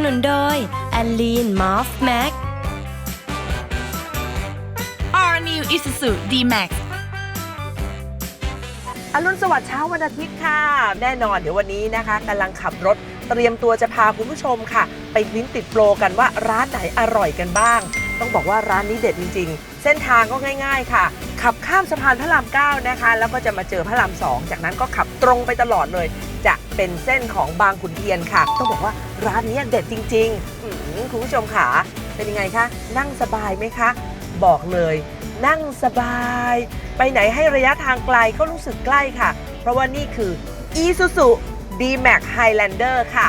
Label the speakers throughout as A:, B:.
A: สนับสนุนโดย a l l e n m o f Max
B: All New Isuzu D-Max
C: อรุณสวัสดิ์เช้าวันอาทิตย์ค่ะ แน่นอนเดี๋ยววันนี้นะคะกำลังขับรถเตรียมตัวจะพาคุณผู้ชมค่ะ ไปลิ้นติดโปรกันว่าร้านไหนอร่อยกันบ้าง ต้องบอกว่าร้านนี้เด็ดจริง ๆ เส้นทางก็ง่าย ๆ ค่ะ ขับข้ามสะพานพระราม 9 นะคะ แล้วก็จะมาเจอพระราม 2 จากนั้นก็ขับตรงไปตลอดเลย จะเป็นเส้นของบางขุนเทียนค่ะ ต้องบอกว่า ร้านนี้เด็ดจริงๆอื้อหือคุณผู้ชมค่ะเป็นยังไงคะ นั่งสบายไหมคะ บอกเลย นั่งสบาย ไปไหนให้ระยะทางไกลก็รู้สึกใกล้ค่ะ เพราะว่านี่คือ Isuzu D-Max Highlander ค่ะ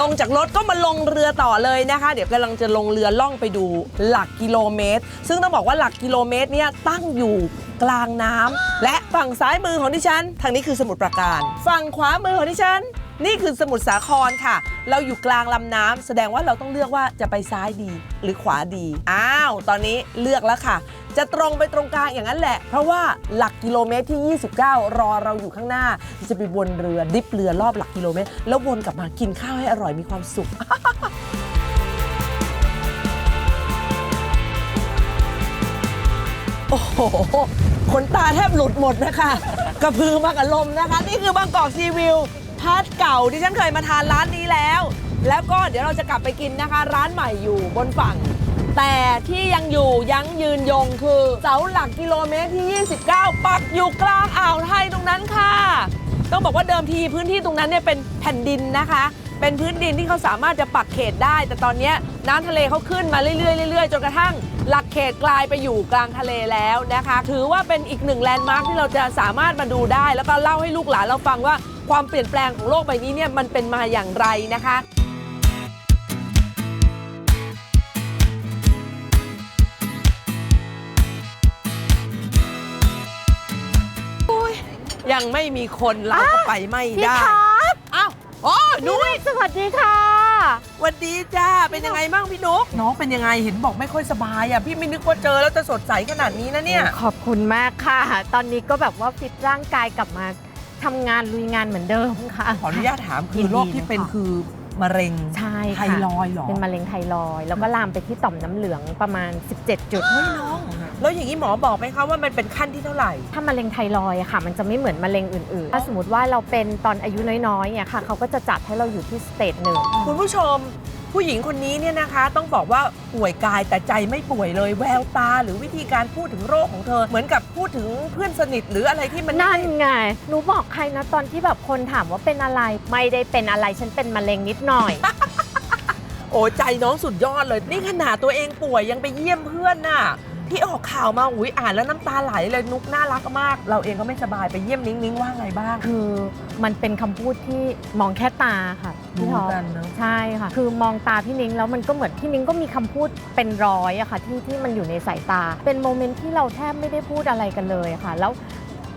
C: ลงจากรถก็มาลงเรือต่อเลยนะคะ เดี๋ยวกำลังจะลงเรือล่องไปดูหลักกิโลเมตร ซึ่งต้องบอกว่าหลักกิโลเมตรเนี่ยตั้งอยู่กลางน้ำและ ฝั่งซ้ายมือของดิฉัน ทางนี้คือสมุทรปราการ ฝั่งขวามือของดิฉัน นี่คือสมุทรสาครค่ะ เราอยู่กลางลำน้ำแสดงว่าเราต้องเลือกว่าจะไปซ้ายดีหรือขวาดี อ้าว ตอนนี้เลือกแล้วค่ะ จะตรงไปตรงกลางอย่างนั้นแหละ เพราะว่าหลักกิโลเมตรที่ 29 รอเราอยู่ข้างหน้า จะไปวนเรือดิฟเรือรอบหลักกิโลเมตร แล้ววนกลับมากินข้าวให้อร่อยมีความสุขโอ้โห ขนตาแทบหลุดหมดนะคะ กระพือมากับลมนะคะ นี่คือบางกอกซีวิวพาร์ทเก่าที่ฉันเคยมาทานร้านนี้แล้ว แล้วก็เดี๋ยวเราจะกลับไปกินนะคะ ร้านใหม่อยู่บนฝั่ง แต่ที่ยังอยู่ยังยืนยงคือเสาหลักกิโลเมตรที่ 29 ปักอยู่กลางอ่าวไทยตรงนั้นค่ะ ต้องบอกว่าเดิมทีพื้นที่ตรงนั้นเนี่ยเป็นแผ่นดินนะคะ เป็นพื้นดินที่เขาสามารถจะปักเขตได้ แต่ตอนนี้น้ำทะเลเขาขึ้นมาเรื่อยๆเรื่อยๆจนกระทั่ง หลักเขตกลายไปอยู่กลางทะเลแล้วนะคะ ถือว่าเป็นอีกหนึ่งแลนด์มาร์คที่เราจะสามารถมาดูได้ แล้วก็เล่าให้ลูกหลานเราฟังว่าความเปลี่ยนแปลงของโลกใบนี้เนี่ยมันเป็นมาอย่างไรนะคะยังไม่มีคนเราก็ไปไม่
D: พี่
C: ได้
D: ท็อป
C: อ้าว โอ้นุ้ย
D: สวัสดีค่ะ
C: ส วัสดีจ้า เป็นยังไงบ้างพี่นุ๊กน้องเป็นยังไงเห็นบอกไม่ค่อยสบายอะพี่ไม่นึกว่าเจอแล้วจะสดใสขนาดนี้นะเนี่ย
D: ขอบคุณมากค่ะ ตอนนี้ก็แบบว่าฟิตร่างกายกลับมาทำงานลุยงานเหมือนเดิมค่ะ
C: ขออนุญาตถามคื
D: ยิ
C: อน
D: ดี
C: โรคที่เป็น
D: เลยค่ะ
C: คือมะเร็ง
D: ใช่
C: ไท
D: ค่ะ
C: รอยด์เหรอ
D: เป็นมะเร็งไทรอยด์แล้วก็ลามไปที่ต่อมน้ำเหลืองประมาณ 17 จุด
C: เฮ้ยน้อง แล้วอย่างนี้หมอบอกไหมคะว่ามันเป็นขั้นที่เท่าไหร่
D: ถ้ามะเร็งไทรอยด์อะค่ะ มันจะไม่เหมือนมะเร็งอื่นๆ ถ้าสมมติว่าเราเป็นตอนอายุน้อยๆเนี่ยค่ะ เขาก็จะจัดให้เราอยู่ที่สเตจหนึ่ง
C: คุณผู้ชม ผู้หญิงคนนี้เนี่ยนะคะ ต้องบอกว่าป่วยกายแต่ใจไม่ป่วยเลยแววตา หรือวิธีการพูดถึงโรคของเธอ เหมือนกับพูดถึงเพื่อนสนิทหรืออะไรที่มัน
D: นั่นไง หนูบอกใครนะตอนที่แบบคนถามว่าเป็นอะไร ไม่ได้เป็นอะไร ฉันเป็นมะเร็งนิดหน่อย
C: โอ้ใจน้องสุดยอดเลย นี่ขนาดตัวเองป่วยยังไปเยี่ยมเพื่อนน่ะ ที่ออกข่าวมาอุ้ยอ่านแล้วน้ำตาไหลเลยนุกน่ารักมาก เราเองก็ไม่สบายไปเยี่ยมนิ้งนิ้งว่าไงบ้าง
D: คือมันเป็นคำพูดที่มองแค่ตาค่ะพี่ท็อป
C: รู้กันเนอะ
D: ใช่ค่ะ คือมองตาพี่นิ้งแล้วมันก็เหมือนพี่นิ้งก็มีคำพูดเป็นร้อยอะค่ะที่ที่มันอยู่ในสายตา เป็นโมเมนต์ที่เราแทบไม่ได้พูดอะไรกันเลยค่ะ แล้ว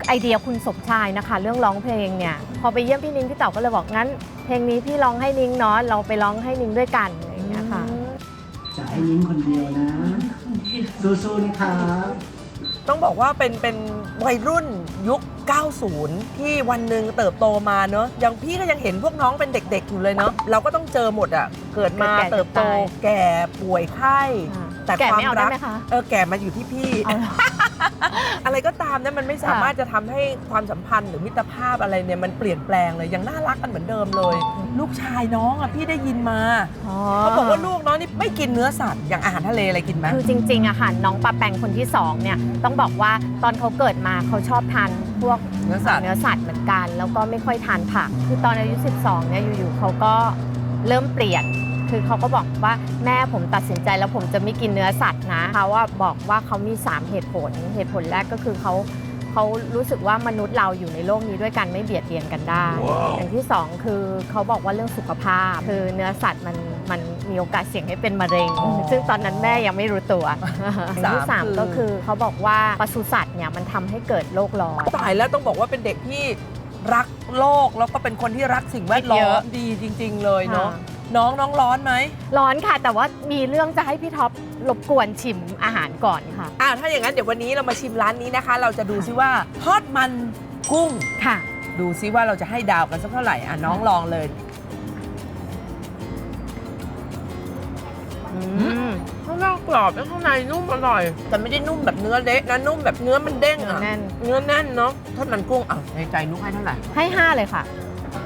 D: ไอเดียคุณสมชายนะคะ เรื่องร้องเพลงเนี่ยพอไปเยี่ยมพี่นิ้งพี่เต๋าก็เลยบอกงั้น เพลงนี้พี่ร้องให้นิ้งเนาะเราไปร้องให้นิ้งด้วยกันอะไรอย่างเงี้ยค่ะ
E: จะให้นิ้งคนเดียวนะ สู้ๆนะครับ
C: ต้องบอกว่าเป็นเป็นวัยรุ่นยุค 90 ที่วันหนึ่งเติบโตมาเนอะอย่างพี่ก็ยังเห็นพวกน้องเป็นเด็กๆอยู่เลยเนอะเราก็ต้องเจอหมดอะ เกิดมา
D: เกิดแก่
C: เติบโต
D: เจ็บตาย
C: แก่ป่วยไข้ แต่
D: แกะ
C: ความ
D: ไม่เอา
C: รั
D: ได้
C: ก
D: ไหมคะ
C: เออแก่มาอยู่ที่พี่
D: เอาเหรอ
C: อะไรก็ตามเนี่ยมันไม่สามารถจะทำให้ความสัมพันธ์หรือมิตรภาพอะไรเนี่ยมันเปลี่ยนแปลงเลยยังน่ารักกันเหมือนเดิมเลย ลูกชายน้องอะพี่ได้ยินมาเขาบอกว่าลูกน้องนี่ไม่กินเนื้อสัตว์อย่างอาหารทะเลอะไรกินไหม
D: คือจริงๆอะค่ะน้องปลาแปงคนที่สองเนี่ยต้องบอกว่าตอนเขาเกิดมาเขาชอบทานพวก
C: เนื้อสัตว์
D: เนื้อสัตว์เหมือนกัน แล้วก็ไม่ค่อยทานผัก คือตอนอายุ 12เนี่ยอยู่ๆเขาก็เริ่มเปลี่ยน คือเขาก็บอกว่าแม่ผมตัดสินใจแล้วผมจะไม่กินเนื้อสัตว์นะเขาว่าบอกว่าเขามี 3 เหตุผล เหตุผลแรกก็คือเขาเขารู้สึกว่ามนุษย์เราอยู่ในโลกนี้ด้วยกันไม่เบียดเบียนกันได้อย่างที่สองคือเขาบอกว่าเรื่องสุขภาพ คือเนื้อสัตว์มันมันมีโอกาสเสี่ยงให้เป็นมะเร็ง
C: อ๋อ
D: ซึ่งตอนนั้นแม่ยังไม่รู้ตัวอย่างที่สาม
C: คือ
D: ก็คือเขาบอกว่าปศุสัตว์เนี่ยมันทำให้เกิดโรคร้อน
C: ตายแล้วต้องบอกว่าเป็นเด็กที่รักโลกแล้วก็เป็นคนที่รักสิ่งแวดล้
D: เย
C: อ
D: อะ
C: มดีจริง ๆ เลยเนาะ
D: ค่ะ
C: น้องน้องร้อนไหม
D: ร้อนค่ะ แต่ว่ามีเรื่องจะให้พี่ท็อปรบกวนชิมอาหารก่อนค่ะ
C: อ่าถ้าอย่างนั้นเดี๋ยววันนี้เรามาชิมร้านนี้นะคะ เราจะดูซิว่าทอดมันกุ้ง
D: ค่ะ
C: ดูซิว่าเราจะให้ดาวกันสักเท่าไหร่อะน้องลองเลยข้างนอกกรอบแล้วข้างในนุ่มอร่อย แต่ไม่ได้นุ่มแบบเนื้อเละนะนุ่มแบบเนื้อมันเด้ง
D: เนื้อ
C: อะ
D: แน่น
C: เนื้อแน่นเนาะทอดมันกุ้งอะในใจนุกให้เท่าไหร่
D: ให้5เลยค่ะ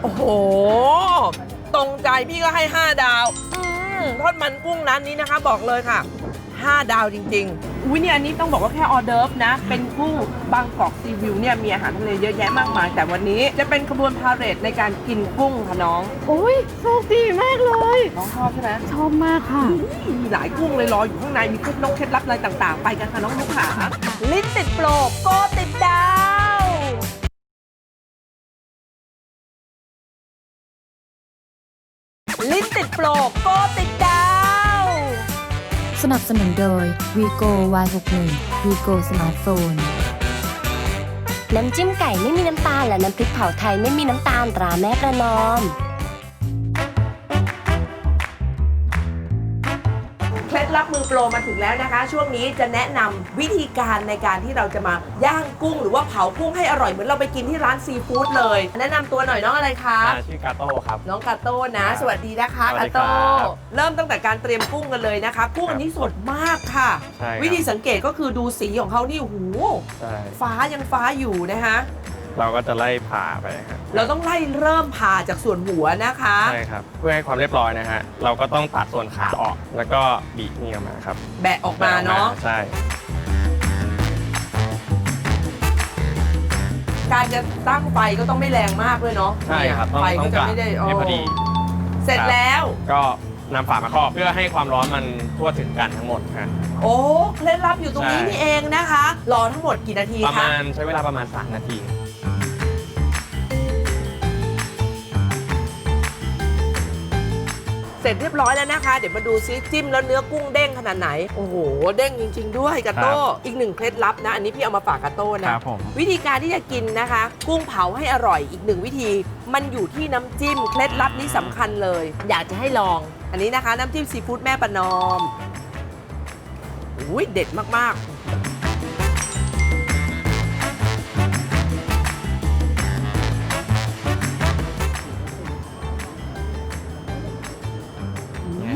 C: โอ้โห ตรงใจพี่ก็ให้ 5 ดาว อืมทอดมันกุ้งร้านนี้นะคะ บอกเลยค่ะ 5 ดาวจริง ๆ อุ้ยเนี่ยอันนี้ต้องบอกว่าแค่ออเดิร์ฟนะ เป็นกุ้งบางกอกซีวิวเนี่ยมีอาหารทะเลเยอะแยะมากมาย แต่วันนี้จะเป็นขบวนพาเหรดในการกินกุ้งค่ะน้อง
D: อุ้ยโชคดีมากเลย
C: น้องชอบใช่ไหม
D: ชอบมากค่ะ
C: มีหลายกุ้งเลยรออยู่ข้างในมีเคล็ดนงเคล็ดลับอะไรต่างๆ ไปกันค่ะน้องลูกขาลิ้นติดโปรโกติดดาว โปรโกติดดาว
F: สนับสนุนโดย Vigo Y61 Vigo Smartphone
A: น้ำจิ้มไก่ไม่มีน้ำตาลและน้ำพริกเผาไทยไม่มีน้ำตาลตราแม่ประนอม
C: โปรมาถึงแล้วนะคะ ช่วงนี้จะแนะนำวิธีการในการที่เราจะมาย่างกุ้ง หรือว่าเผากุ้งให้อร่อยเหมือนเราไปกินที่ร้านซีฟู้ดเลย แนะนำตัวหน่อยน้องอะไรคะ
G: อ่าชื่อกาโต้ครับ
C: น้องกาโต้นะ
G: ครับ
C: สวัสดีนะคะ
G: สวั
C: กา
G: สดี
C: โต้
G: ครับ
C: เริ่มตั้งแต่การเตรียมกุ้งกันเลยนะคะ กุ้งอันนี้สดมากค่ะ
G: ใช่ครับ
C: วิธีสังเกตก็คือดูสีของเขานี่โอ้โห
G: ใช่
C: ฟ้ายังฟ้าอยู่นะคะ
G: เราก็จะไล่ผ่าไปครับ
C: เราต้องไล่เริ่มผ่าจากส่วนหัวนะคะ
G: ใช่ครับ เพื่อให้ความเรียบร้อยนะฮะ เราก็ต้องตัดส่วนขาออก แล้วก็บีบนี่ออกมาครับ
C: แบะออกมาเนาะ
G: ใช่
C: การจะตั้งไฟก็ต้องไม่แรงมากด้วยเนาะ
G: ใช่ครับต้อง
C: ไฟ
G: ต้
C: ก็
G: อง
C: จะ
G: กะ
C: ไม่ได้
G: ให้พอดี
C: เสร็จ
G: ครับ
C: แล้ว
G: ก็นำฝามาครอบเพื่อให้ความร้อนมันทั่วถึงกันทั้งหมดฮะ
C: โอ้เคล็ดลับอยู่ตรงนี้
G: ใช่
C: นี่เองนะคะ รอทั้งหมดกี่นาที
G: ประ
C: คะ
G: มาณใช้เวลาประมาณ 3 นาที
C: เสร็จเรียบร้อยแล้วนะคะ เดี๋ยวมาดูซิจิ้มแล้วเนื้อกุ้งเด้งขนาดไหน โอ้โห เด้งจริง ๆ ด้วยกาโต้
G: ครับ
C: อีกหนึ่งเคล็ดลับนะ อันนี้พี่เอามาฝากกาโต้นะ
G: ครับผม
C: วิธีการที่จะกินนะคะ กุ้งเผาให้อร่อยอีกหนึ่งวิธี มันอยู่ที่น้ำจิ้มเคล็ดลับนี้สำคัญเลย อยากจะให้ลอง อันนี้นะคะ น้ำจิ้มซีฟู้ดแม่ประนอมอุ้ยเด็ดมากๆ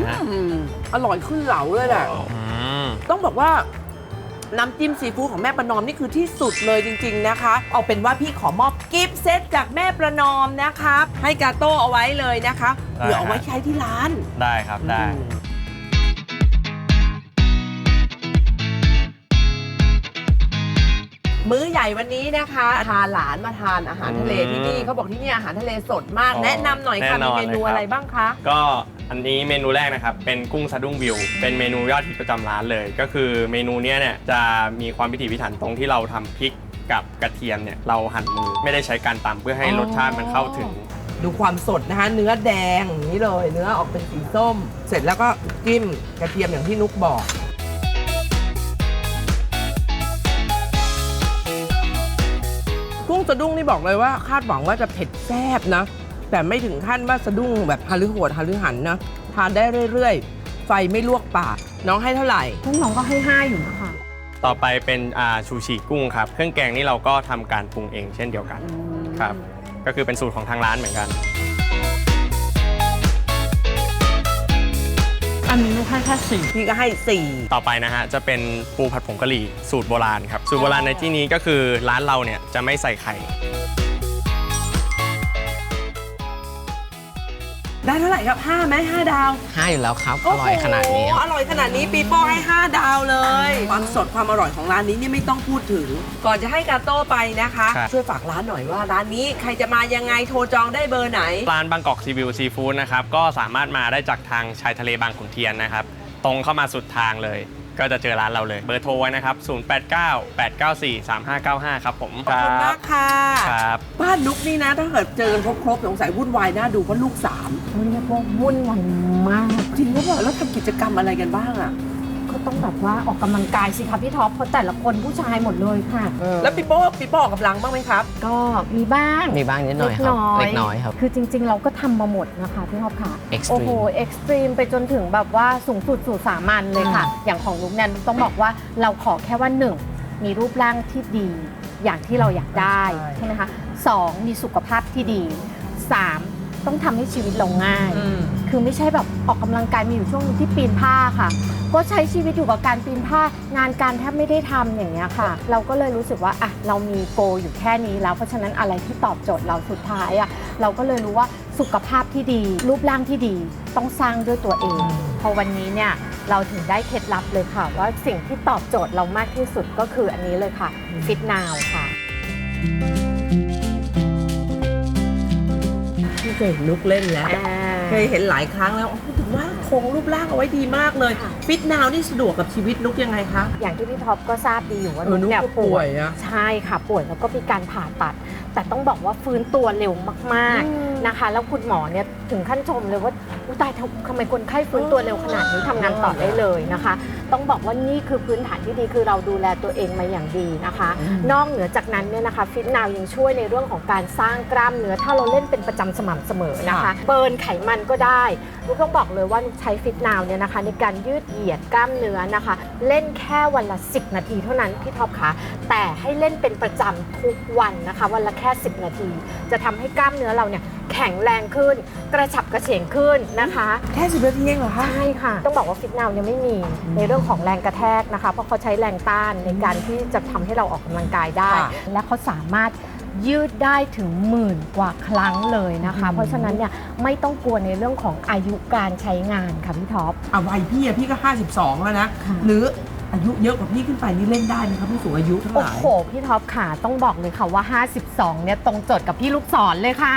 G: ฮะ
C: อืมอร่อยขึ้นเหลาเลยแหละ
G: อืม
C: ต้องบอกว่า น้ำจิ้มซีฟู้ดของแม่ประนอมนี่คือที่สุดเลยจริง ๆนะคะ เอาเป็นว่าพี่ขอมอบกิฟต์เซตจากแม่ประนอมนะครับให้กาโต้เอาไว้เลยนะคะเผื่อเอาไว้ใช้ที่ร้าน
G: ได้ครับได้
C: มื้อใหญ่วันนี้นะคะพาหลานมาทานอาหารทะเล
G: อืม
C: ที่นี่เขาบอกที่นี่อาหารทะเลสดมาก
G: อ๋อ
C: แนะนำหน่อยค่ะ
G: แน่น
C: มี
G: อน
C: เมนู
G: เลยครับ
C: อะไรบ้างคะ
G: ก็ อันนี้เมนูแรกนะครับ เป็นกุ้งสะดุ้งวิว เป็นเมนูยอดฮิตประจำร้านเลย ก็คือเมนูเนี้ยเนี่ยจะมีความพิถีพิถันตรงที่เราทำพริกกับกระเทียมเนี่ยเราหั่นมือไม่ได้ใช้การตำเพื่อให้รสชาติมันเข้าถึง
C: ดูความสดนะคะ เนื้อแดงอย่างนี้เลย เนื้อออกเป็นสีส้ม เสร็จแล้วก็จิ้มกระเทียมอย่างที่นุกบอก กุ้งสะดุ้งนี่บอกเลยว่าคาดหวังว่าจะเผ็ดแซ่บนะ แต่ไม่ถึงขั้นว่าสะดุ้งแบบฮาลือโหดฮาลือหันนะทานได้เรื่อยๆ ไฟไม่ลวกปาก น้องให้เท่าไหร่
D: พวกน้องก็ให้5อยู่นะคะ
G: ต่อไปเป็นอ่าชูชีกุ้งครับ เครื่องแกงนี่เราก็ทำการปรุงเองเช่นเดียวกันครับ ก็คือเป็นสูตรของทางร้านเหมือนกัน
C: อันนี้นุกให้แค่สี่พี่ก็ให้สี่
G: ต่อไปนะฮะจะเป็นปูผัดผงกะหรี่สูตรโบราณครับ สูตรโบราณในที่นี้ก็คือร้านเราเนี่ยจะไม่ใส่ไข่
C: ได้เท่าไหร่ครับห้าไหมห้าดาว
H: ห้าอยู่แล้วครับ อร่อยขนาดนี้
C: โอ้โหอร่อยขนาดนี้ปีโป้ให้ 5 ดาวเลย ความสดความอร่อยของร้านนี้นี่ไม่ต้องพูดถึง ก่อนจะให้กาโต้ไปนะคะ
G: ครับ
C: ช่วยฝากร้านหน่อยว่าร้านนี้ใครจะมายังไงโทรจองได้เบอร์ไหน
G: ร้านบางกอกซีวิวซีฟู้ดนะครับ ก็สามารถมาได้จากทางชายทะเลบางขุนเทียนนะครับ ตรงเข้ามาสุดทางเลย ก็จะเจอร้านเราเลย เบอร์โทรไว้นะครับ 0898943595 ครับผม
C: ขอบคุณมากค่ะ
G: ครับ
C: บ้านนุกนี่นะ ถ้าเกิดเจอกันครบๆสงสัยวุ่นวายน่าดูเพราะลูกสาม
D: เรียกว่าวุ่นวายมาก
C: จริงหรือเปล่าแล้วทำกิจกรรมอะไรกันบ้างอะ
D: ก็ต้องแบบว่าออกกำลังกายสิคะพี่ท็อปเพราะแต่ละคนผู้ชายหมดเลยค่ะ
C: แล้วปีโป้ปีโป้ออกกำลังบ้างไหมครับ
D: ก็มีบ้าง
H: มีบ้างนิดหน่อยครับเล็กน้อยครับ
D: คือจริง ๆ เราก็ทำมาหมดนะคะพี่ท็อปค่ะ
H: Extreme
D: โอ้โหเอ็กซ์ตรีมไปจนถึงแบบว่าสูงสุดสู่สามัญเลยค่ะ อย่างของลุกเนี่ยต้องบอกว่าเราขอแค่ว่าหนึ่งมีรูปร่างที่ดี อย่างที่เราอยากได้
C: ใช่
D: ใช่ไหมคะ 2. มีสุขภาพที่ดี 3. ต้องทำให้ชีวิตเราง่าย
C: อืม
D: คือไม่ใช่แบบออกกำลังกายมีอยู่ช่วงหนึงที่ปีนผ้าค่ะ ก็ใช้ชีวิตอยู่กับการปีนผ้างานการแทบไม่ได้ทำอย่างเงี้ยค่ะ เราก็เลยรู้สึกว่าอะเรามีโกอยู่แค่นี้แล้วเพราะฉะนั้นอะไรที่ตอบโจทย์เราสุดท้ายอะเราก็เลยรู้ว่าสุขภาพที่ดี รูปร่างที่ดีต้องสร้างด้วยตัวเอง พอวันนี้เนี่ยเราถึงได้เคล็ดลับเลยค่ะ ว่าสิ่งที่ตอบโจทย์เรามากที่สุดก็คืออันนี้เลยค่ะฟิตนาวค่ะ
C: พี่เคยเห็นนุกเล่นแล้ว เคยเห็นหลายครั้งแล้วโอ้โห ถึงว่าคงรูปร่างเอาไว้ดีมากเลย
D: ค่ะ
C: ฟิตนาวนี่สะดวกกับชีวิตนุกยังไงคะ
D: อย่างที่พี่ท็อปก็ทราบดีอยู่ว่า
C: เออนุ๊ก
D: เนี่ย
C: ก็ป่วยอะ
D: ใช่ค่ะป่วยแล้วก็มีการผ่าตัด แต่ต้องบอกว่าฟื้นตัวเร็วมากๆนะคะ แล้วคุณหมอเนี่ยถึงขั้นชมเลยว่าอุ๊ยตายทำทำไมคนไข้ฟื้นตัวเร็วขนาดนี้ทำงานต่อได้เลยนะคะ ต้องบอกว่านี่คือพื้นฐานที่ดีคือเราดูแลตัวเองมาอย่างดีนะคะนอกเหนือจากนั้นเนี่ยนะคะฟิตนาวยังช่วยในเรื่องของการสร้างกล้ามเนื้อถ้าเราเล่นเป็นประจำสม่ำเสมอนะคะ เบิร์นไขมันก็ได้ ลูกต้องบอกเลยว่าใช้ฟิตนาวเนี่ยนะคะ ในการยืดเหยียดกล้ามเนื้อนะคะ เล่นแค่วันละ 10 นาทีเท่านั้นพี่ท็อปคะแต่ให้เล่นเป็นประจำทุกวันนะคะ วันละแค่ 10 นาที จะทำให้กล้ามเนื้อเราเนี่ยแข็งแรงขึ้น กระฉับกระเฉงขึ้นนะคะ
C: แค่สิบนาทีเองเหรอคะ
D: ใช่ค่ะ ต้องบอกว่าฟิตนาวเนี่ยไม่มีในเรื่องของแรงกระแทกนะคะ เพราะเขาใช้แรงต้านในการที่จะทำให้เราออกกำลังกายได้
C: ค่ะ
D: และเขาสามารถ ยืดได้ถึงหมื่นกว่าครั้งเลยนะคะ เพราะฉะนั้นเนี่ยไม่ต้องกลัวในเรื่องของอายุการใช้งานค่ะพี่ท็อป
C: อะวัยพี่อะพี่ก็ 52 แล้วนะ
D: ค่ะ
C: หรืออายุเยอะกว่าพี่ขึ้นไปนี่เล่นได้ไหมคะผู้สูงอายุทั้งห
D: โอ้
C: ลาย
D: โห พี่ท็อปค่ะต้องบอกเลยค่ะว่า 52 เนี่ยตรงโจทย์กับพี่ลูกศรเลยค่ะ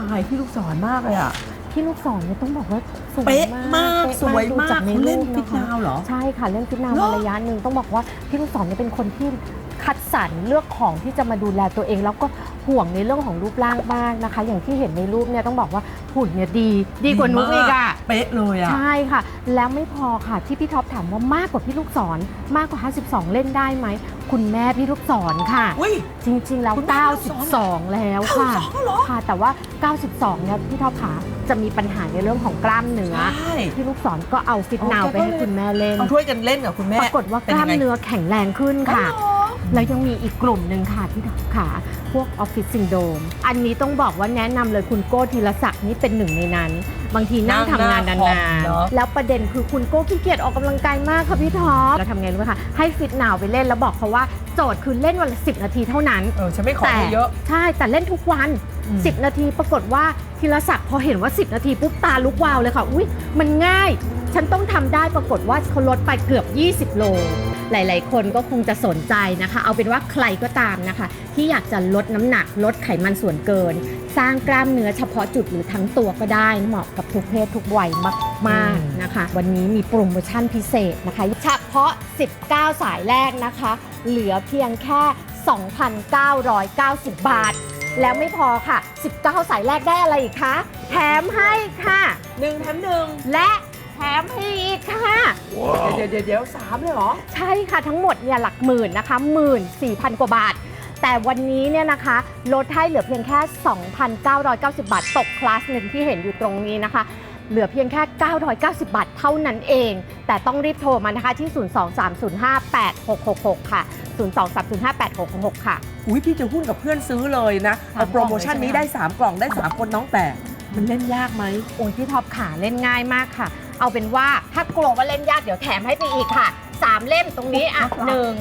C: อายพี่ลูกศรมากเลยอะ
D: พี่ลูกศรเนี่ยต้องบอกว่าสวย
C: เป๊ะมาก
D: เป๊ะ
C: สวย
D: ดู
C: มาก
D: จใน
C: เขาเล่น
D: รูปะ
C: ฟิตนาวเหรอ
D: ใช่ค่ะเล่นฟิตนาว
C: เหรอ
D: มาระยะหนึ่งต้องบอกว่าพี่ลูกศรเนี่ยเป็นคนที่คัดสรรเลือกของที่จะมาดูแลตัวเอง แล้วก็ห่วงในเรื่องของรูปร่างมากนะคะ อย่างที่เห็นในรูปเนี่ยต้องบอกว่าหุ่นเนี่ยดีดีกว่านุ๊กอีกอะ
C: เป๊ะเลยอะ
D: ใช่ค่ะ แล้วไม่พอค่ะที่พี่ท็อปถามว่ามากกว่าพี่ลูกศรมากกว่า 52 เล่นได้ไหมคุณแม่พี่ลูกศรค่ะ
C: อุ้ย
D: จริง ๆ แล้ว
C: คุณแม่ลูกศร
D: 92 แล้วค่ะ
C: 92เหรอ
D: ค่ะแต่ว่า 92เนี่ยพี่ท็อปขา จะมีปัญหาในเรื่องของกล้ามเนื้อ
C: ใช่
D: พี่ลูกศรก็เอาฟิตนาวไปให้คุณแม่เล่น
C: เอาช่วยกันเล่นกับคุณแม่
D: ปรากฏว่าก
C: ป็น
D: ล้า
C: ยั
D: ม
C: งไง
D: เนื้อแข็งแรงขึ้นค่ะ
C: อ๋อเหรอ
D: แล้วยังมีอีกกลุ่มหนึ่งค่ะที่ขาพวกออฟฟิศซินโดมอันนี้ต้องบอกว่าแนะนำเลยคุณโก้ธีรศักดิ์นี่เป็นหนึ่งในนั้น บางทีนั่งทำงาน
C: นั่งหน้าคอม
D: นาน
C: เนอะ
D: ๆ แล้วประเด็นคือคุณโก้ขี้เกียจออกกำลังกายมากค่ะพี่ท็อปเราทำไงรู้ไหมคะให้ฟิตนาวไปเล่นแล้วบอกเขาว่าโจทย์คือเล่นวันละสินาทีเท่านั้น
C: เออฉันไม่ขอ
D: แต่
C: เยอะ
D: ใช่ แต่เล่นทุกวัน
C: อืม
D: 10 นาทีปรากฏว่าธีรศักดิ์พอเห็นว่า 10 นาทีปุ๊บตาลุกวาวเลยค่ะ อุ้ยมันง่าย ฉันต้องทำได้ปรากฏว่าเขาลดไปเกือบ 20 โล หลาย ๆ คนก็คงจะสนใจนะคะ เอาเป็นว่าใครก็ตามนะคะ ที่อยากจะลดน้ำหนักลดไขมันส่วนเกิน สร้างกล้ามเนื้อเฉพาะจุดหรือทั้งตัวก็ได้เหมาะกับทุกเพศทุกวัยมากๆนะคะ วันนี้มีโปรโมชั่นพิเศษนะคะเฉพาะ 19 สายแรกนะคะ เหลือเพียงแค่ 2,990 บาทแล้วไม่พอค่ะ 19 สายแรกได้อะไรอีกคะ แถมให้ค่ะ
C: หนึ่งแถมหนึ่ง
D: และแถ มให้อีกค่ะ
C: เดี๋ยวเดี๋ยวเดี๋ยวสามเลยเหรอ
D: ใช่ค่ะทั้งหมดเนี่ยหลักหมื่นนะคะหมื่นสี่พันกว่าบาท แต่วันนี้เนี่ยนะคะลดให้เหลือเพียงแค่ 2,990 บาท ตกคลาสหนึ่งที่เห็นอยู่ตรงนี้นะคะ เหลือเพียงแค่ 990 บาทเท่านั้นเอง แต่ต้องรีบโทรมานะคะที่ 023058666 ค่ะ 023058666 ค่ะ
C: อุ้ยพี่จะหุ้นกับเพื่อนซื้อเลยนะ
D: สาม
C: เอาโปรโมชั่นนี้
D: กล่องเลย
C: ได้ 3 กล่องได้ 3 คนน้องแต่มันเล่นยากไหม
D: โอ้ยพี่ท็อปขาเล่นง่ายมากค่ะ เอาเป็นว่าถ้ากลัวว่าเล่นยากเดี๋ยวแถมให้ไปอีกค่ะ3เล่มตรงนี้อะหนึ่ง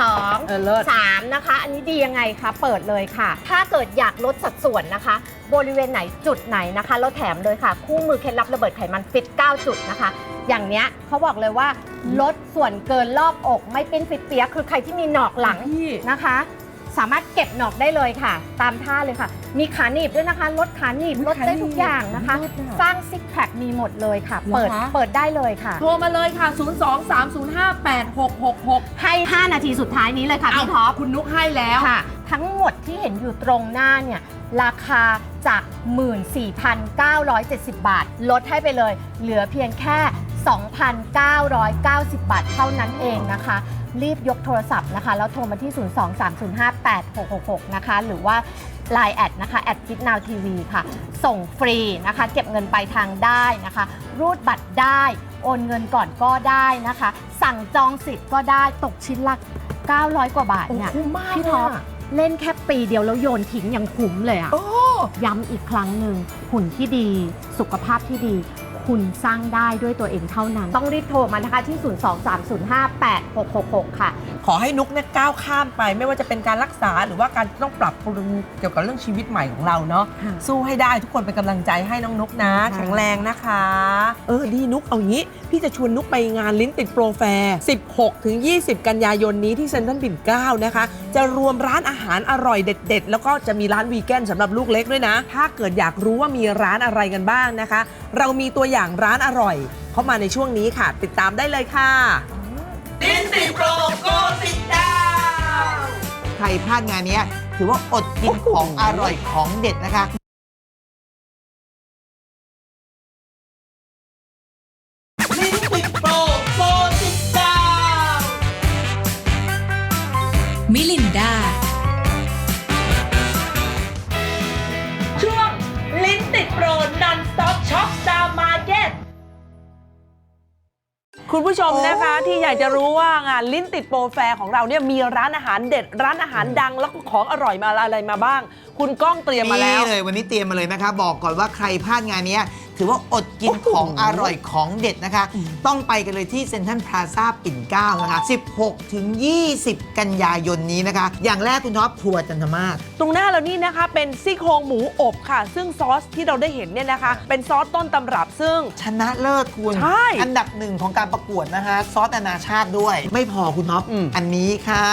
D: สอง
C: เออเลิศ
D: สามนะคะ อันนี้ดียังไงคะ เปิดเลยค่ะ ถ้าเกิดอยากลดสัดส่วนนะคะ บริเวณไหนจุดไหนนะคะ เราแถมเลยค่ะ คู่มือเคล็ดลับระเบิดไขมันฟิต 9 จุดนะคะ อย่างเนี้ยเขาบอกเลยว่า ลดส่วนเกินรอบอก ไม่เป็นฟิตเปียกคือใครที่มีหนอกหลัง
C: พี่
D: นะคะ สามารถเก็บหนอกได้เลยค่ะ ตามท่าเลยค่ะ มีขาหนีบด้วยนะคะ ลดขาหนีบ
C: อุ๊ย
D: ลดได้
C: ขาหนีบ
D: ทุกอย่างนะคะ
C: ลดอะ
D: สร้างซิกแพคมีหมดเลยค่ะ
C: เหรอ
D: เปิด
C: คะ
D: เปิดได้เลยค่ะ
C: โทรมาเลยค่ะ 023058666
D: ให้ 5 นาทีสุดท้ายนี้เลยค่ะพี่ท็อป
C: คุณนุกให้แล้ว
D: ค่ะ ทั้งหมดที่เห็นอยู่ตรงหน้าเนี่ยราคาจาก 14,970 บาท ลดให้ไปเลย เหลือเพียงแค่ 2,990 บาทเท่านั้นเองนะคะ รีบยกโทรศัพท์นะคะ แล้วโทรมาที่ 023058666 นะคะ หรือว่า Line แอดนะคะแอดฟิตนาวทีวีค่ะ ส่งฟรีนะคะ เก็บเงินปลายทางได้นะคะ รูดบัตรได้ โอนเงินก่อนก็ได้นะคะ สั่งจองสิทธิ์ก็ได้ตกชิ้นละ900 กว่าบาทเนี่ย
C: คุ้มมาก
D: พี่ท็อป
C: อะ
D: เล่นแค่ปีเดียวแล้วโยนทิ้งอย่างคุ้มเลยอะ
C: โอ้
D: ย้ำอีกครั้งหนึ่งหุ่นที่ดี สุขภาพที่ดี คุณสร้างได้ด้วยตัวเองเท่านั้น ต้องรีบโทรมานะคะที่ 023058666 ค่ะ
C: ขอให้นุกเนี่ยก้าวข้ามไป ไม่ว่าจะเป็นการรักษาหรือว่าการต้องปรับปรุงเกี่ยวกับเรื่องชีวิตใหม่ของเราเนาะ
D: ค่ะ
C: สู้ให้ได้ทุกคนเป็นกำลังใจให้น้องนุกนะ
D: ค่ะ
C: แข็งแรงนะคะ เออดีนุกเอางี้ พี่จะชวนนุกไปงานลิ้นติดโปรแฟร์ 16 ถึง 20 กันยายนนี้ที่เซ็นทรัลปิ่นเกล้านะคะ จะรวมร้านอาหารอร่อยเด็ด ๆ แล้วก็จะมีร้านวีแกนสำหรับลูกเล็กด้วยนะ ถ้าเกิดอยากรู้ว่ามีร้านอะไรกันบ้างนะคะ เรามีตัวอย่างร้านอร่อย เข้ามาในช่วงนี้ค่ะ ติดตามได้เลยค่ะ
I: ใครพลาดงานเนี้ยถือว่าอดกินของอร่อยของเด็ดนะคะลิ้นติดโปรโปรติดดาว
B: มิลิน
C: คุณผู้ชมนะคะที่อยากจะรู้ว่างานลิ้นติดโปรแฟร์ของเราเนี่ยมีร้านอาหารเด็ดร้านอาหารดังแล้วก็ของอร่อยมาอะไรมาบ้าง คุณก้องเตรียมมาแล้ว
I: นี่เลยวันนี้เตรียมมาเลยนะคะบอกก่อนว่าใครพลาดงานเนี้ย ถือว่าอดกินของอร่อยของเด็ดนะคะ ต้องไปกันเลยที่เซ็นทรัลพลาซาปิ่นเกล้านะคะ 16 ถึง 20 กันยายนนี้นะคะ อย่างแรกคุณท็อปทัวร์จันทมาศ
C: ตรงหน้าเรานี่นะคะเป็นซี่โครงหมูอบค่ะ ซึ่งซอสที่เราได้เห็นเนี่ยนะคะ เป็นซอสต้นตำรับซึ่ง
I: ชนะเลิศคุณ
C: ใช่
I: อันดับหนึ่งของการประกวดนะคะ ซอสนานาชาติด้วย ไม่พอคุณท็อป
C: อืม
I: อันนี้ค่ะ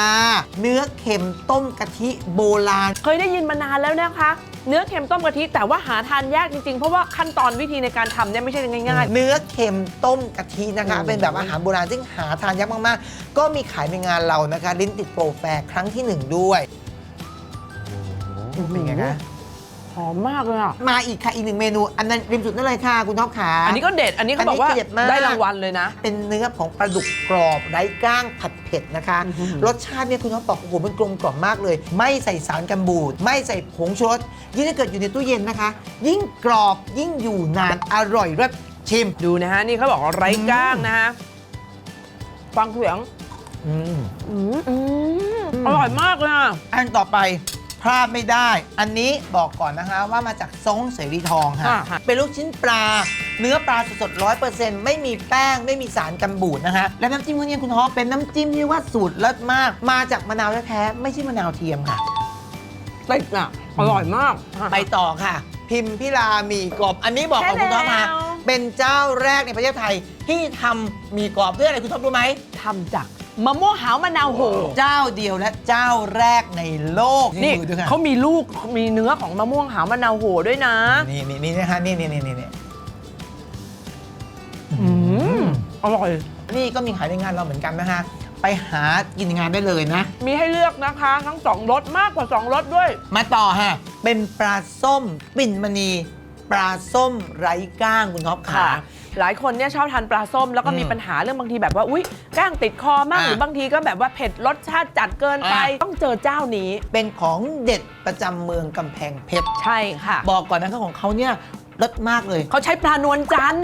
I: เนื้อเค็มต้มกะทิโบราณ
C: เคยได้ยินมานานแล้วนะคะ เนื้อเค็มต้มกะทิแต่ว่าหาทานยากจริงๆ เพราะว่าขั้นตอนวิธีในการทำเนี่ยไม่ใช่ง่าย
I: เนื้อเค็มต้มกะทินะคะ
C: โอ้โห
I: เป็นแบบอาหารโบราณซึ่งหาทานยากมาก ๆ ก็มีขายในงานเรานะคะ ลิ้นติดโปรแฟร์ครั้งที่หนึ่งด้วยเป็นไงคะ
C: ๆ หอมมากเลยอะ
I: มาอีกค่ะอีกหนึ่งเมนู อันนั้นริมสุดนั่นเลยค่ะคุณท็อปขา
C: อันนี้ก็เด็ด อันนี้เขาบอกว่า
I: อันนี้เด็ดมาก
C: ได้รางวัลเลยนะ
I: เป็นเนื้อของปลาดุกกรอบไร้ก้างผัดเผ็ดนะคะ
C: อื้อหือ
I: รสชาติเนี่ยคุณท็อปบอกโอ้โหมันกลมกล่อมมากเลย ไม่ใส่สารกันบูด ไม่ใส่ผงชูรสยิ่งถ้าเกิดอยู่ในตู้เย็นนะคะ ยิ่งกรอบยิ่งอยู่นานอร่อยรสชิม
C: ดูนะฮะ นี่เขาบอกว่าไร้ก้างนะฮะ ฟังเสียง
I: อืม
C: อืมอืมอร่อยมากเลยอะ
I: อันต่อไป พลาดไม่ได้ อันนี้บอกก่อนนะคะว่ามาจากซงเสรีทองค่ะ
C: อ่าค่ะ
I: เป็นลูกชิ้นปลา เนื้อปลาสดๆร้อยเปอร์เซ็นต์ไม่มีแป้ง ไม่มีสารกันบูดนะคะ และน้ำจิ้มพวกนี้คุณฮอปเป็นน้ำจิ้มที่ว่าสูตรเลิศมาก มาจากมะนาวแท้ๆไม่ใช่มะนาวเทียมค่ะ
C: ติดอะอร่อยมาก
I: ไปต่อค่ะ พิมพิลาหมีกรอบ อันนี้บอกกับคุณท็อปมา
C: ใช่แล้ว
I: เป็นเจ้าแรกในประเทศไทยที่ทำหมีกรอบด้วยอะไรคุณท็อปรู้ไหม
C: ทำจาก มะม่วงหาวมะนาวโห
I: เจ้าเดียวและเจ้าแรกในโลก
C: นี่
I: ดูด้วยค่ะ
C: เขามีลูกมีเนื้อของมะม่วงหาวมะนาวโหด้วยนะ
I: นี่นี่นี่นะคะนี่นี่นี่นี่
C: อืมอร่อย
I: นี่ก็มีขายในงานเราเหมือนกันนะคะไปหากินในงานได้เลยนะ
C: มีให้เลือกนะคะ ทั้งสองรสมากกว่าสองรสด้วย
I: มาต่อฮะ เป็นปลาส้มปิ่นมณี ปลาส้มไร้ก้างคุณท็อปขา
C: ค่ะ หลายคนเนี่ยชอบทานปลาส้มแล้วก็
I: อืม
C: มีปัญหาเรื่องบางทีแบบว่าอุ๊ยก้างติดคอมาก
I: อะ
C: หรือบางทีก็แบบว่าเผ็ดรสชาติจัดเกินไป
I: อะ
C: ต้องเจอเจ้านี้
I: เป็นของเด็ดประจำเมืองกำแพงเพชร
C: ใช่ค่ะ
I: บอกก่อนนะคะของเขาเนี่ย รสมากเลย
C: เขาใช้ปลานวลจันทร์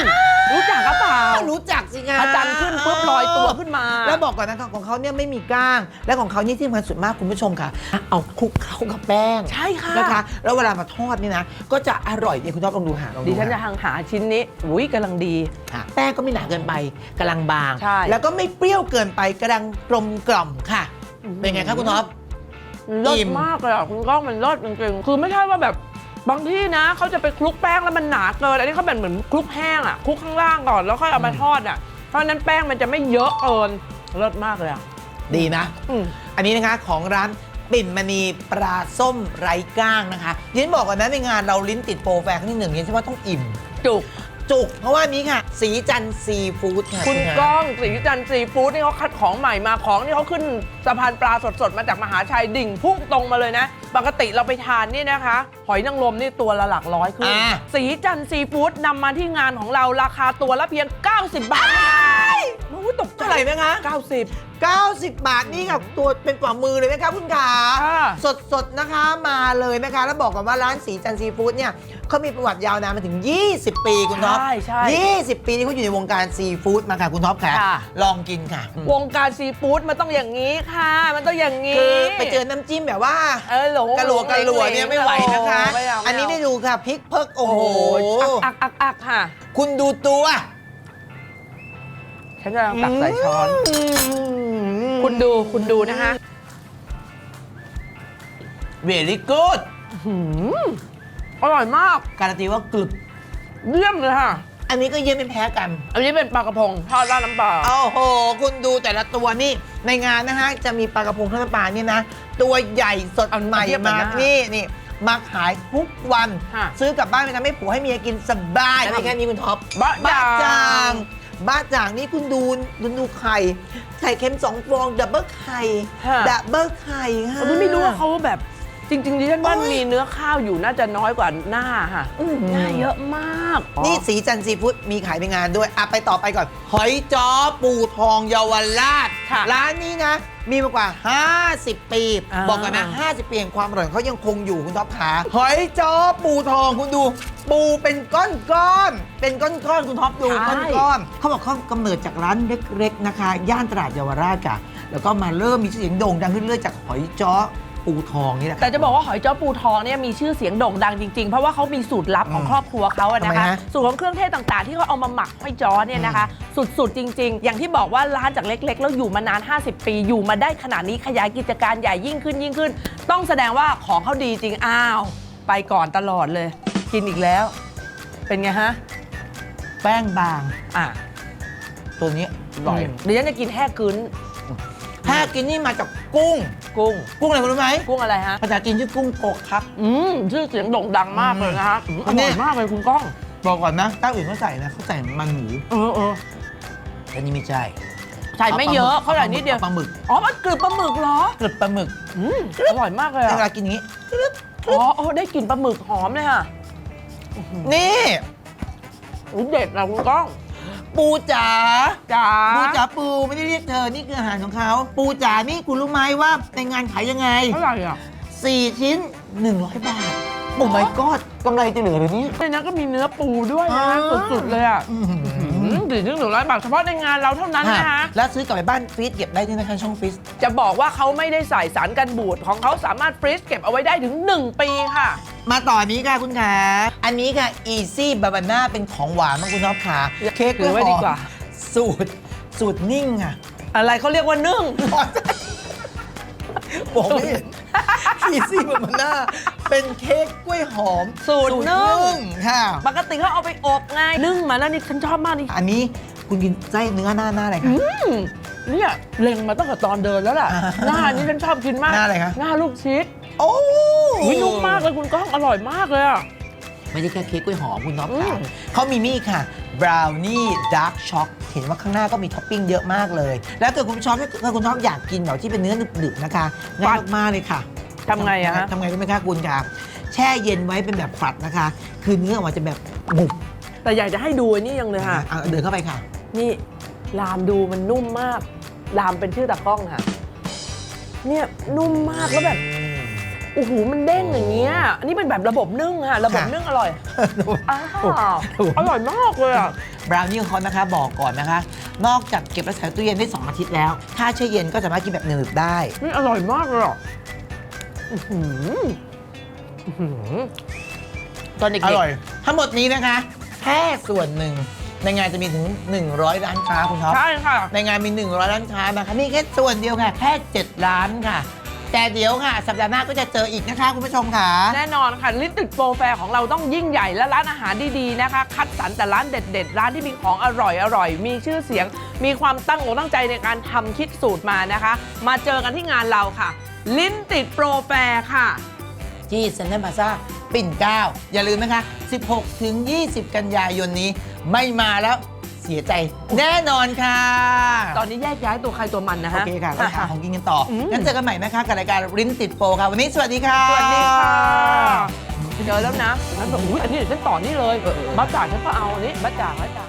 C: รู้จักหรือเปล่า
I: รู้จักสิคะ
C: อาจารย์ขึ้นปุ๊บลอยตัวขึ้นมา
I: แล้วบอกก่อนนะคะของเขาเนี่ยไม่มีก้าง และของเขานี่ที่สำคัญสุดมากคุณผู้ชมค่ะ เอาคลุกเข้ากับแป้ง
C: ใช่ค่ะ
I: นะคะแล้วเวลามาทอดนี่นะ ก็จะอร่อยดีคุณท็อปลองดูหาลองดู
C: ดิฉัน
I: หา
C: จะหางหาชิ้นนี้อุ้ยกำลังดี
I: ค่ะแป้งก็ไม่หนาเกินไปกำลังบาง
C: ใช่
I: แล้วก็ไม่เปรี้ยวเกินไปกำลังกลมกล่อมค่ะ
C: อืม
I: เป็นไงครับคุณท็อป
C: รส
I: อิ่ม
C: มากเลยอะคุณก้องมันรสจริงๆคือไม่ใช่ว่าแบบ บางที่นะเขาจะไปคลุกแป้งแล้วมันหนาเกิน อันนี้เขาแบบเหมือนคลุกแห้งอะคลุกข้างล่างก่อนแล้วค่อยเอามาทอดอะ เพราะฉะนั้นแป้งมันจะไม่เยอะเกินรสมากเลยอะ
I: ดีนะ
C: อืม
I: อันนี้นะคะของร้านปิ่นมณีปลาส้มไร้ก้างนะคะยินบอกก่อนนะในงานเราลิ้นติดโปรแฟร์ครั้งที่หนึ่งยินใช่ว่าต้องอิ่ม
C: จุก
I: จุก เพราะว่านี้ค่ะ สีจันทร์ซีฟู้ดค่ะ
C: คุณ
I: ฮะ
C: ก้องสีจันทร์ซีฟู้ดนี่เขาคัดของใหม่มาของนี่เขาขึ้นสะพานปลาสดๆ มาจากมหาชัยดิ่งพุ่งตรงมาเลยนะปกติเราไปทานนี่นะคะ หอยนางรมนี่ตัวละหลักร้อยขึ้น
I: อ่า
C: สีจันทร์ซีฟู้ดนำมาที่งานของเราราคาตัวละเพียง 90 บาทเท่านั้นายโอ้ยตกใจ
I: เท่าไหร่ไหมคะ
C: 90
I: 90 บาทนี่กับตัวเป็นฝ่ามือเลยไหมคะคุณขา
C: ค่ะ
I: สดสดๆนะคะมาเลยนะคะ แล้วบอกก่อนว่าร้านสีจันทร์ซีฟู้ดเนี่ยเขามีประวัติยาวนานมาถึง 20 ปีคุณท็อป
C: ใช่ใช่
I: 20 ปีนี่เขาอยู่ในวงการซีฟู้ดมาค่ะคุณท็อปค่ะ
C: ค่ะ
I: ลองกินค่ะ
C: วงการซีฟู้ดมันต้องอย่างนี้ค่ะ มันต้องอย่างนี้
I: คือไปเจอน้ำจิ้มแบบว่า
C: เออหลง
I: กะหลวกกะหลวเนี่ยไม่ไหวนะคะ
C: ไม่เอา
I: อันนี้ไม่ดูค่ะพริกเพิกโอ้
C: โอ้
I: โห
C: โหอักอักอักค่ะ
I: คุณดูตัว
C: ฉันกำลังตักใส่ช้อนคุณดูคุณดูนะคะ
I: เวลี่กูด
C: หืมอร่อยมาก
I: การันตีว่ากรึบ
C: เยี่ยมเลยค่ะ
I: อันนี้ก็เยี่ยมไม่แพ้กัน
C: อันนี้เป็นปลากระพงทอดราดน้ำปลา
I: โอ้โห คุณดูแต่ละตัวนี่ในงานนะฮะ จะมีปลากระพงทอดน้ำปลาเนี่ยนะ ตัวใหญ่สด
C: เอา
I: ใหม่
C: เทียบกั
I: มาน
C: หน้า
I: นี่นี่มาขายทุกวัน
C: ค่ะ
I: ซื้อกลับบ้านไปทำให้ผัวให้เมียกินสบายไม่แค่นี้คุณท็อป
C: บะ
I: บ้า
C: จ่า
I: จางง บ้าจางนี่คุณดูคุณดูไข่ ไข่เค็มสองฟองดับเบิลไข่
C: ค่ะ
I: ดับเบิลไข่ค่ะ
C: อันนี้ไม่รู้ว่าเขาแบบ จริงๆดิฉันว่า
I: โอ้ย
C: มีเนื้อข้าวอยู่น่าจะน้อยกว่าหน้าค่ะ
I: อื้อหือ
C: หน้าเยอะมาก
I: นี่สีจันทร์ซีฟู้ดมีขายในงานด้วยอะไปต่อไปก่อน หอยจ้อปูทองเยาวราช
C: ค่ะ
I: ร้านนี้นะ มีมากว่า 50 ปี
C: อ่า
I: บอกกันนะ 50 ปีแห่งความอร่อยเขายังคงอยู่คุณท็อปขาหอยจ้อปูทองคุณดู ปูเป็นก้อนๆเป็นก้อนๆคุณท็อปดูก้อนๆเขาบอกเขากำเนิดจากร้านเล็กๆนะคะ ย่านตลาดเยาวราชค่ะแล้วก็มาเริ่มมีชื่อเสียงโด่งดังขึ้นเรื่อยๆจากหอยจ้อ ปูทองนี่แหละ
C: แต่จะบอกว่าหอยจ้อปูทองเนี่ยมีชื่อเสียงโด่งดังจริงๆ เพราะว่าเขามีสูตรลับของครอบครัวเขาอะนะ
I: ทำไม
C: คะ
I: ฮะ
C: สูตรของเครื่องเทศต่างๆ ที่เขาเอามาหมักหอยจ้อเนี่ยนะคะ สุดๆจริง ๆ อย่างที่บอกว่าร้านจากเล็ก ๆ แล้วอยู่มานาน 50 ปี อยู่มาได้ขนาดนี้ขยายกิจการใหญ่ยิ่งขึ้นยิ่งขึ้น ต้องแสดงว่าของเขาดีจริงอ้าว ไปก่อนตลอดเลย กินอีกแล้ว เป็นไงฮะ
I: แป้งบาง
C: อะ
I: ตัวนี้อร่อย
C: เดี๋ยวฉันจะกินแห้กึ้น
I: ถ้ากินนี่มาจากกุ้ง
C: กุ้ง
I: กุ้งอะไรคุณรู้ไหม
C: กุ้งอะไรฮะ
I: ภาษาจีนชื่อกุ้งโกกครับ
C: อืมชื่อเสียงโด่งดังมากเลยนะฮะอืมอร่อยมากเลยคุณก้อง
I: บอกก่อนนะเจ้าอื่นเขาใส่นะเขาใส่มันหมู
C: เออเออ
I: อันนี้ไม่ใช่
C: ใส่ไม่เยอะเขาใส่นิดเดียว
I: ปลาหมึก
C: อ๋อ มันกรึบปลาหมึกเหรอ
I: กรึบปลาหมึก
C: อืมอร่อยมากเลย
I: เว
C: อะ
I: ลากินอย่างนี้
C: อ๋อโอ้ได้กลิ่นปลาหมึกหอมเลยค่ะ
I: นี่
C: อุ๊ยเด็ดนะคุณก้อง
I: ปูจ๋า
C: จ๋า
I: ปูจ๋าปูไม่ได้เรียกเธอ นี่คืออาหารของเขา ปูจ๋านี่คุณรู้ไหมว่าในงานขายยังไง
C: เท่าไหร่อะ
I: 4 ชิ้น 100 บาท โอ้ my god กำไรจะเหลือหรือนี่
C: ในนั้นก็มีเนื้อปูด้วยนะ
I: อ่า
C: สุดๆเลยอะ
I: อื้อหือ
C: อืมถึงถึงหนึ่งร้อยบาทเฉพาะในงานเราเท่านั้นนะคะ
I: แล้วซื้อกลับไปบ้านฟรีซเก็บได้ที่นะคะช่องฟรีซ
C: จะบอกว่าเขาไม่ได้ใส่สารกันบูดของเขาสามารถฟรีซเก็บเอาไว้ได้ถึง 1 ปีค่ะ
I: มาต่ออนนี้ค่ะคุณขาอันนี้ค่ะ Easy b a b a n a เป็นของหวานของคุณท็อปขาเค้ก
C: ถือไว้ดีกว่า
I: สูตรสูตรนิ่งค่ะ
C: อะไรเขาเรียกว่านึ่ง
I: บอกไม่เห็น Easy b a b a n a เป็นเค้กกล้วยหอม
C: สูตรนึ่ง
I: ค่ะ
C: ปกติเขาเอาไปอบไงนึ่งมาแล้วนี่ฉันชอบมากนี่
I: อันนี้คุณกินไส้เนื้อหน้าหน้าอะไรคะ
C: อืมเนี่ยเล็งมาตั้งแต่ตอนเดินแล้วล่ะ
I: อ่า
C: หน้านี้ฉันชอบกินมาก
I: หน้าอะไรคะ
C: หน้าลูกชิด
I: โอ้
C: อุ้ยนุ่มมากเลยคุณก้องอร่อยมากเลยอะ
I: ไม่ใช่แค่เค้กกล้วยหอมคุณท็อป
C: อื
I: ค่ะ
C: ม
I: เขามีนี่ค่ะบราวนี่ดาร์กช็อกเห็นว่าข้างหน้าก็มีท็อปปิ้งเยอะมากเลย แล้วเกิดคุณผู้ชมถ้าคุณชอบอยากกินแบบที่เป็นเนื้อหนึบๆนะคะง่ายมากๆเลยค่ะ
C: ทำไงอะฮะ
I: ทำไงรู้ไหมคะคุณค่ะแช่เย็นไว้เป็นแบบฝัดนะคะ คือเนื้อออกมาจะแบบหมุบ
C: แต่อยากจะให้ดูอันนี่ยังเลยค่ะ
I: เอาเดินเข้าไปค่ะ
C: นี่ลามดูมันนุ่มมาก ลามเป็นชื่อตากล้องค่ะ เนี่ยนุ่มมากแล้วแบบโอ้โหมันเด้งอย่างเงี้ยอันนี้เป็นแบบระบบนึ่งค่ะ ระบบ
I: ค่ะ
C: นึ่งอร่อยอ้าวอร่อยมากเลยอะ
I: บราวนี่ของเขานะคะบอกก่อนนะคะ นอกจากเก็บรักษาตู้เย็นได้ 2 อาทิตย์แล้ว ถ้าแช่เย็นก็สามารถกินแบบหนึบๆได้
C: นี่อร่อยมากเลยอะ อื้อหืออื้อหือตอนเด็ก
I: อ
C: ๆ
I: ร่อย ทั้งหมดนี้นะคะ แค่ส่วนหนึ่ง ในงานจะมีถึง 100 ร้านค้าคุณท็อป
C: ใช่ค่ะ
I: ในงานมี 100 ร้านค้านะคะนี่แค่ส่วนเดียวค่ะ แค่ 7 ร้านค่ะ แต่เดี๋ยวค่ะ สัปดาห์หน้าก็จะเจออีกนะคะ คุณผู้ชมค่ะ
C: แน่นอนค่ะลิ้นติดโปรแฟร์ของเราต้องยิ่งใหญ่และร้านอาหารดีๆนะคะ คัดสรรแต่ร้านเด็ด ๆ ร้านที่มีของอร่อยอร่อยมีชื่อเสียง มีความตั้งอกตั้งใจในการทำคิดสูตรมานะคะ มาเจอกันที่งานเราค่ะ ลิ้นติดโปรแฟร์ค่ะ
I: ที่เซ็นทรัลพลาซ่าปิ่นเกล้าอย่าลืมนะคะ 16 ถึง 20 กันยายนนี้ ไม่มาแล้วเสียใจแน่นอนค่ะ
C: ตอนนี้แยกย้ายตัวใครตัวมันนะ
I: โอ
C: ฮะ
I: เคค่ะเราหาของกินกันต่ออ
C: ม
I: งั้นเจอกันใหม่นะคะกับรายการรินติดโปรค่ะ วันนี้สวัสดีค่ะ
C: สวัสดีค่ะเจอแล้วนะงั้นบอกอุ้ยอันนี้เดี๋ยวฉันต่อนี่เลย บัตจ่าฉันก็เอาอันนี้บัตจ่าบัตจ่า